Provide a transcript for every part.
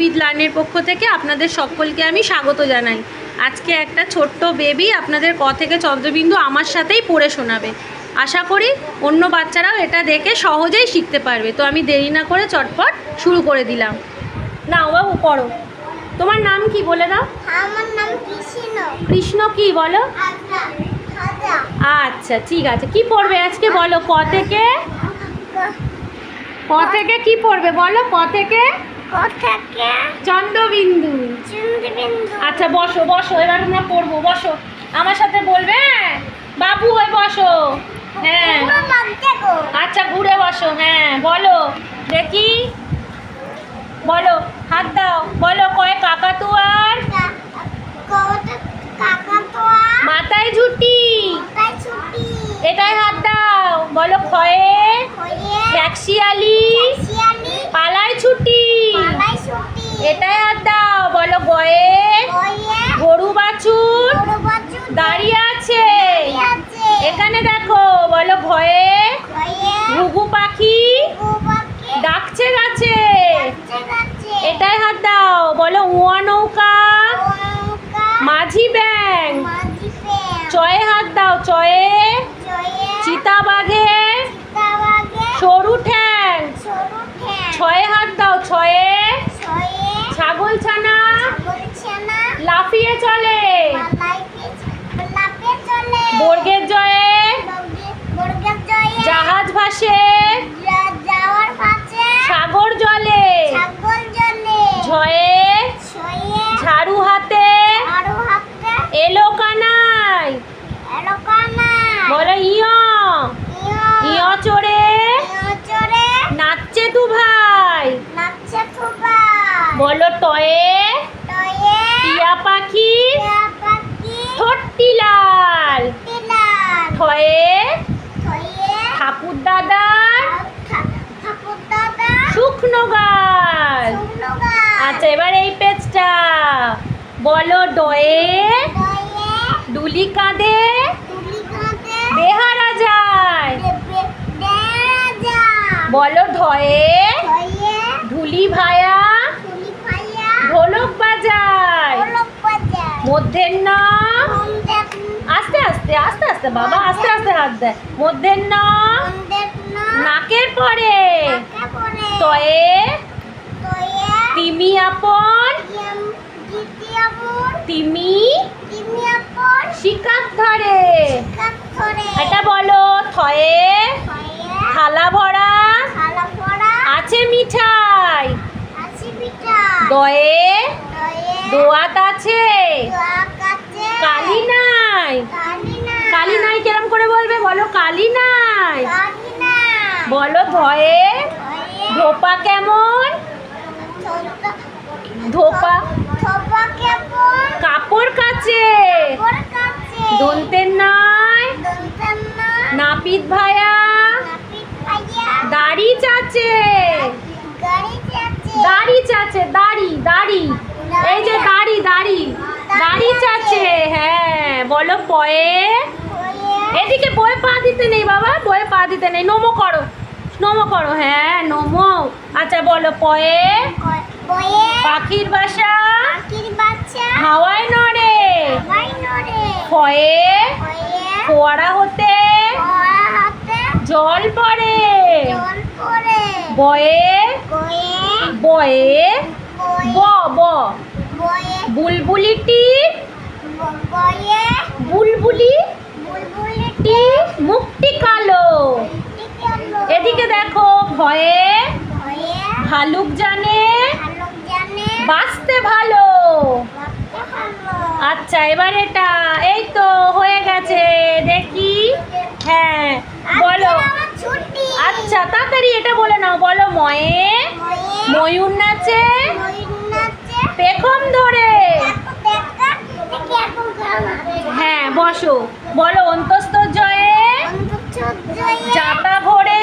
With লার্নের পক্ষ থেকে আপনাদের সকলকে আমি স্বাগত জানাই। আজকে একটা ছোট্ট বেবি আপনাদের ক থেকে চন্দ্রবিন্দু আমার সাথেই পড়ে শোনাবে। আশা করি অন্য বাচ্চারাও এটা দেখে সহজেই শিখতে পারবে। তো আমি দেরি না করে চটপট শুরু করে দিলাম। না ও বাবু পড়ো। তোমার নাম কি বলে দাও? আমার নাম কৃষ্ণ। কৃষ্ণ কি বলো? আচ্ছা আচ্ছা ঠিক আছে। কি পড়বে আজকে বলো? ক থেকে? ক থেকে কি পড়বে বলো? ক থেকে? চন্দ্রবিন্দু। আচ্ছা বসো বসো এবার আমরা পড়ব বসো। আমার সাথে বলবে? বাবু হয়ে বসো। হ্যাঁ। আচ্ছা ঘুরে বসো হ্যাঁ বলো। দেখি। বলো হাত দাও। বলো কয় কাকাতুয়ার মাথায় ঝুটি। ছুটি এটাই হাত দাও। বলো খয়ে? ট্যাক্সিয়ালি শিয়ালি পালায় ছুটি। এটাই আর দাও বলো গয়ে। গরু বাছুর দাঁড়িয়ে আছে। বলো টয়ে। টয়ে। পাখি। ঠোঁটটি লাল ঠয়ে। ঠাকুর দাদার দাদা শুকনো গাল। গাছ আচ্ছা এবার এই পেজটা। বলো ডয়ে ডুলি কাঁদে। বেহারা যায়। বলো ধয়ে হয়ে ঢুলি ভায়া। মধ্যের ন আস্তে আস্তে আস্তে আস্তে বাবা আস্তে আস্তে হাত দেয় মধ্যের না নাকের পরে। তয়ে? তিমি আপন? তিমি? শিকার ধরে। এটা বলো থয়ে? থালা ভরা? আছে মিঠাই। দয়ে? দোয়াত আছে। কালি নাই। কালি নাই। কেরম করে বলবে? বলো কালি নাই। বলো হয়ে ধোপা কেমন? ধোপা কাপড় কাছে দন্তের নয় নাপিত ভায়া। দাড়ি চাচে। দাড়ি চাচে দাড়ি দাড়ি। এই যে দাড়ি দাড়ি। দাড়ি চাচে হ্যাঁ বলো পয়ে। এদিকে বয়ে পা দিতে নেই বাবা, বয়ে পা দিতে নেই। নমো করো নমো করো হ্যাঁ নমো। আচ্ছা বলো পয়ে। পাখির বাসা, হাওয়ায় নড়ে। হয়ে ফোয়ারা হতে, জল পড়ে। বয়ে বয়ে ব ব। বুলবুলিটি বয়ে বুলবুলি টি মুখটি কালো। এদিকে দেখো ভয়ে ভালুক জানে বাঁচতে ভালো। আচ্ছা এবার এটা এই তো হয়ে গেছে দেখি। হ্যাঁ বলো। আচ্ছা তাড়াতাড়ি এটা বলে নাও বলো ময়ে। ময়ে। ময়ূর নাচে ময়ূর নাচে পেখম ধরে দেখো দেখা দেখি এখন খাওয়া হ্যাঁ বসো। বলো অন্তস্থ জয়ে। জাতা ভরে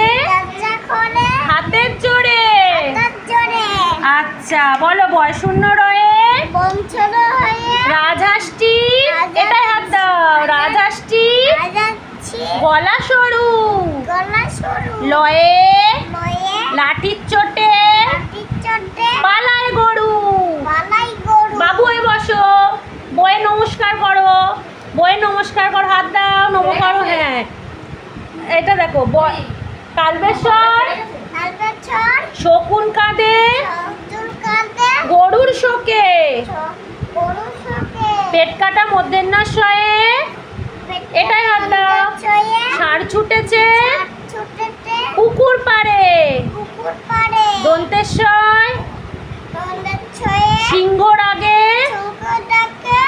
হাতের জোরে। আচ্ছা বলো বয় শূন্য রয়ে রাজহাঁসটি এটাই হাত দাও রাজহাঁসটি গলা সরু। লয়ে। লয়ে। লাঠির চোটে নমস্কার কর হাত দাও নব করো হ্যাঁ।, হ্যাঁ এটা দেখো কালবেশ্বর শকুন কাঁদে গরুর শোকে। পেট কাটা মধ্যেন্নাশয়ে এটাই হাত দাও। সার ছুটেছে। পুকুর পারে। দন্তেশ্বর। সিংহ রাগে।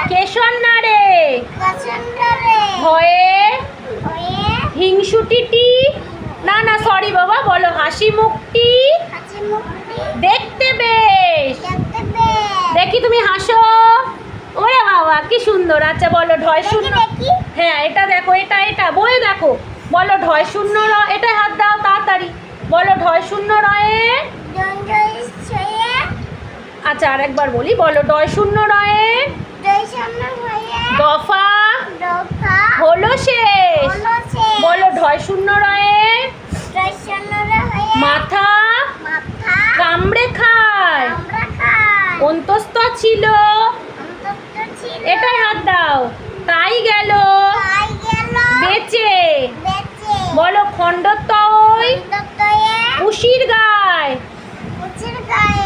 কেশর নাড়ে। হাসি মুখটি দেখতে বেশ। দেখি তুমি হাসো। ওরে বাবা কি সুন্দর। আচ্ছা বলো ঢয় শূন্য হ্যাঁ এটা দেখো এটা এটা। বই দেখো। বলো ঢয় শূন্য র এটা হাত দাও তাড়াতাড়ি। বলো ঢয় শূন্য রয়ে আচ্ছা আরেকবার বলি। বলো ডয় শূন্য রয়ে দফা হলো শেষ। বলো ঢয় শূন্য রয়ে মাথা কামড়ে খায়। অন্তস্থ ছিল। এটাই হাত দাও। তাই গেল। বেচে। বলো খণ্ডতই অন্ততয়ে উশির গায়।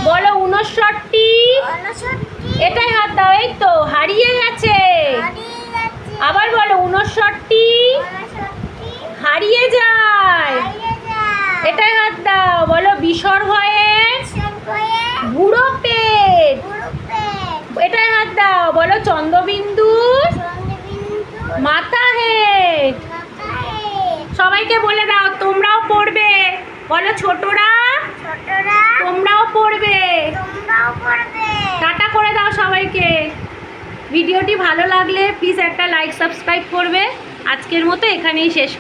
বলো উনষটটি। এটাই হাত দাও। এই তো হারিয়ে গেছে। আবার বলো উনষটটি। হারিয়ে যায়। এটাই হাত দাও, বলো বিসর হয়ে বুড়ো পেট। এটাই হাত দাও, বলো চন্দ্রবিন্দু মাথা হেড সবাইকে বলে দাও, তোমরাও পড়বে। বলো ছোটরা, তোমরাও পড়বে। টাটা করে দাও সবাইকে। ভিডিওটি ভালো লাগলে প্লিজ একটা লাইক সাবস্ক্রাইব করবে। আজকের মতো এখানেই শেষ